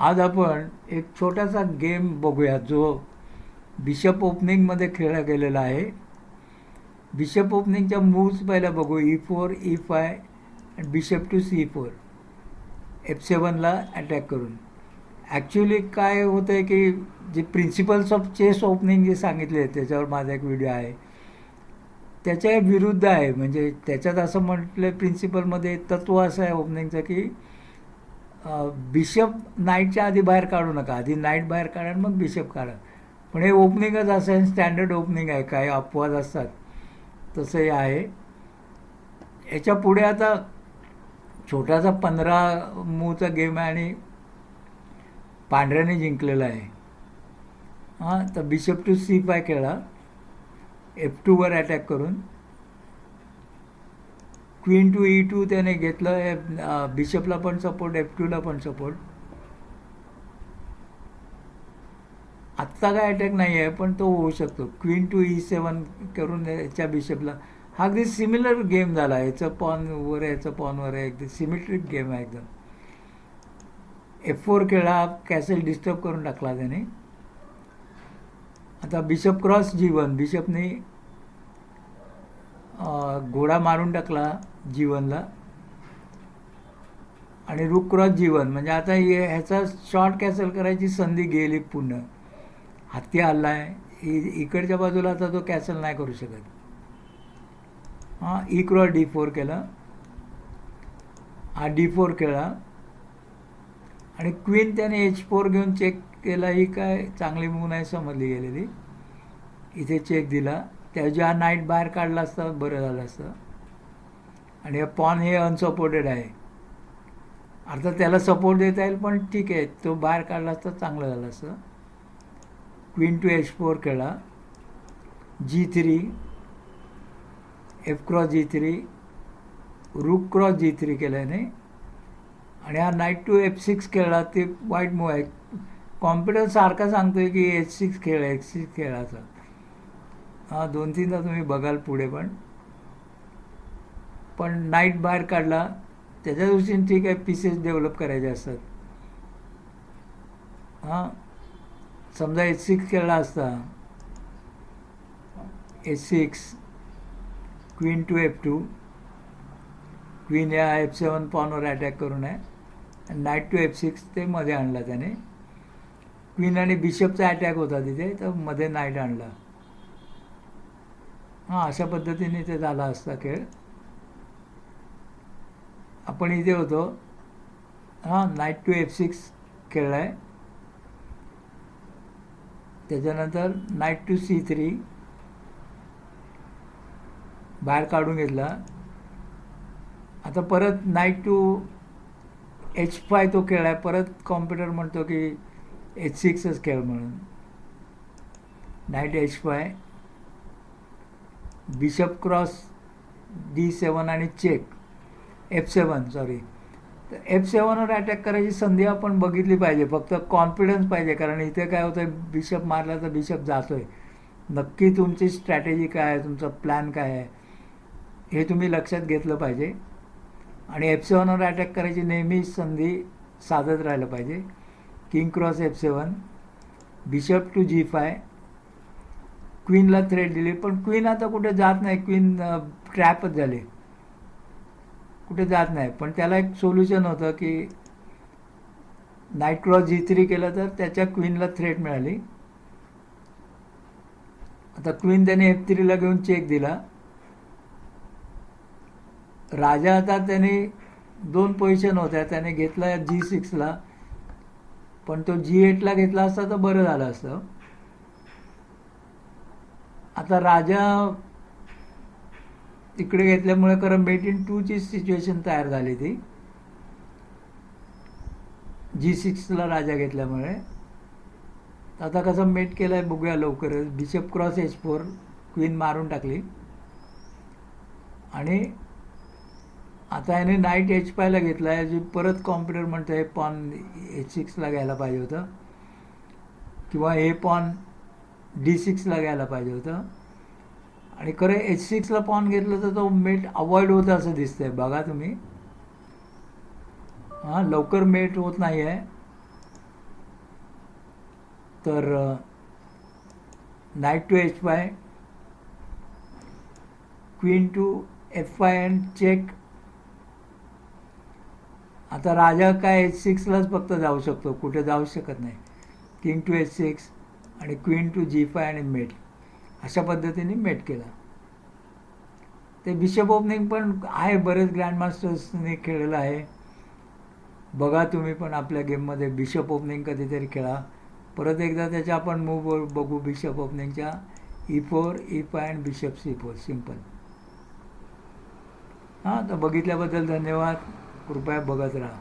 आज आपण एक छोटासा गेम बघूया जो बिशप ओपनिंगमध्ये खेळला गेलेला आहे. बिशप ओपनिंगच्या मूव्स पहिल्या बघू E four E five bishop to C four F सेवनला attack करून. ॲक्च्युली काय होतं आहे की जे प्रिन्सिपल्स ऑफ चेस ओपनिंग जे सांगितले त्याच्यावर माझा एक व्हिडिओ आहे. त्याच्या विरुद्ध आहे म्हणजे त्याच्यात असं म्हटलं प्रिन्सिपलमध्ये तत्व असं आहे ओपनिंगचं की बिशप नाईटच्या आधी बाहेर काढू नका. आधी नाईट बाहेर काढा मग बिशप काढा. पण हे ओपनिंगच असं आहे स्टँडर्ड ओपनिंग आहे. काही अपवाद असतात तसं हे आहे. याच्यापुढे आता छोटासा पंधरा मूचा गेम आहे आणि पांढऱ्याने जिंकलेला आहे. हां तर बिशप टू सी पाय खेळा. एफ टूवर अटॅक करून. क्वीन टू ई टू त्याने घेतलं बिशपला पण सपोर्ट एफ टूला पण सपोर्ट आत्ता काय अटॅक नाही आहे पण तो होऊ शकतो. क्वीन टू ई सेवन करून याच्या बिशपला हा अगदी सिमिलर गेम झाला. याचं पॉनवर आहे याचं पॉनवर आहे. एकदम सिमिट्रिक गेम आहे एकदम. एफ फोर खेळा कॅसेल डिस्टर्ब करून टाकला त्याने. आता बिशप क्रॉस जीवन बिशपने घोडा मारून टाकला जीवनला. आणि रुक क्रॉस जीवन म्हणजे आता हे ह्याचा शॉर्ट कॅन्सल करायची संधी गेली पूर्ण हत्ती हल्ला आहे इकडच्या बाजूला आता तो कॅन्सल नाही करू शकत. हां ई क्रॉस डी फोर केला. हा डी फोर खेळला. आणि क्वीन त्याने एच फोर घेऊन चेक केला ही काय चांगली मूव नाही समजली गेलेली. इथे चेक दिला. त्याच्या नाईट बाहेर काढला असता बरं झालं असतं. आणि पॉन हे अनसपोर्टेड आहे. अर्थात त्याला सपोर्ट देता येईल पण ठीक आहे तो बाहेर काढला असता चांगलं झालं असतं. क्वीन टू एच फोर खेळा G three F cross G three rook cross G three केल्याने आणि हा नाईट टू एफ सिक्स खेळला ते वाईट मूव आहे. कॉम्प्युटर सारखा सांगतोय की एच सिक्स खेळ एच सिक्स खेळाचा हा दोन तीनदा तुम्ही बघाल पुढे पण. पण नाईट बाहेर काढला त्याच्या दृष्टीने ठीक आहे पीसेस डेव्हलप करायचे असतात. हां समजा एच सिक्स केला असता H six queen to F two queen या एफ सेवन पॉनवर अटॅक करून आहे नाईट टू एफ सिक्स ते मध्ये आणला त्याने. क्वीन आणि बिशपचा अटॅक होता तिथे तर मध्ये नाईट आणला. हां अशा पद्धतीने ते झाला असता खेळ. आपण इथे होतो. हां नाईट टू एफ सिक्स खेळला आहे. त्याच्यानंतर नाईट टू सी थ्री बाहेर काढून घेतला. आता परत नाईट टू एच फाय तो खेळ आहे. परत कॉम्प्युटर म्हणतो की एच सिक्सच खेळ म्हणून. Knight H five bishop cross D seven आणि चेक एफ सेवन सॉरी तर एफ सेवनवर अटॅक करायची संधी आपण बघितली पाहिजे फक्त कॉन्फिडन्स पाहिजे कारण इथे काय होतं आहे बिशप मारला तर बिशप जातो आहे नक्की तुमची स्ट्रॅटेजी काय आहे तुमचा प्लॅन काय आहे हे तुम्ही लक्षात घेतलं पाहिजे. आणि एफ सेवनवर अटॅक करायची नेहमी संधी साधत राहिलं पाहिजे. King cross F seven bishop to G five क्वीनला threat दिली. पण क्वीन आता कुठे जात नाही. क्वीन ट्रॅपच झाली. कुठे जात नाही. पण त्याला एक सोल्युशन होतं की नाईट क्रॉस जी थ्री केलं तर त्याच्या क्वीनला थ्रेट मिळाली. आता क्वीन त्याने एफ थ्रीला घेऊन चेक दिला. राजा आता त्याने दोन पोझिशन होत्या. त्याने घेतला जी सिक्सला पण तो जी एटला घेतला असता तर बरं झालं असतं. आता राजा तिकडे घेतल्यामुळे खरं मेट इन टूची सिच्युएशन तयार झाली ती जी सिक्सला राजा घेतल्यामुळे. आता कसं मेट केलं आहे बघूया लवकरच bishop cross H four queen मारून टाकली. आणि आता याने नाईट एच फायला घेतला. आहे जी परत कॉम्प्युटर म्हणतं हे पॉन एच सिक्सला घ्यायला पाहिजे होतं. किंवा हे पॉन डी सिक्सला घ्यायला पाहिजे होतं. आणि खरं एच सिक्सला पॉन घेतलं तर तो मेट अवॉइड होतं असं दिसतंय. बघा तुम्ही. हां लवकर मेट होत नाही आहे. तर knight to H five queen to F five and check आता राजा काय एच सिक्सलाच फक्त जाऊ शकतो. कुठे जाऊ शकत नाही. किंग टू एच सिक्स आणि क्वीन टू जी फाय आणि मेट अशा पद्धतीने मेट केला. ते बिशप ओपनिंग पण आहे बरेच ग्रँडमास्टर्सने खेळलेलं आहे. बघा तुम्ही पण आपल्या गेममध्ये बिशप ओपनिंग कधीतरी खेळा. परत एकदा त्याच्या आपण मूव बघू बिशप ओपनिंगच्या. E four E five and bishop C four simple हां तर बघितल्याबद्दल धन्यवाद. कृपया बघत राहा.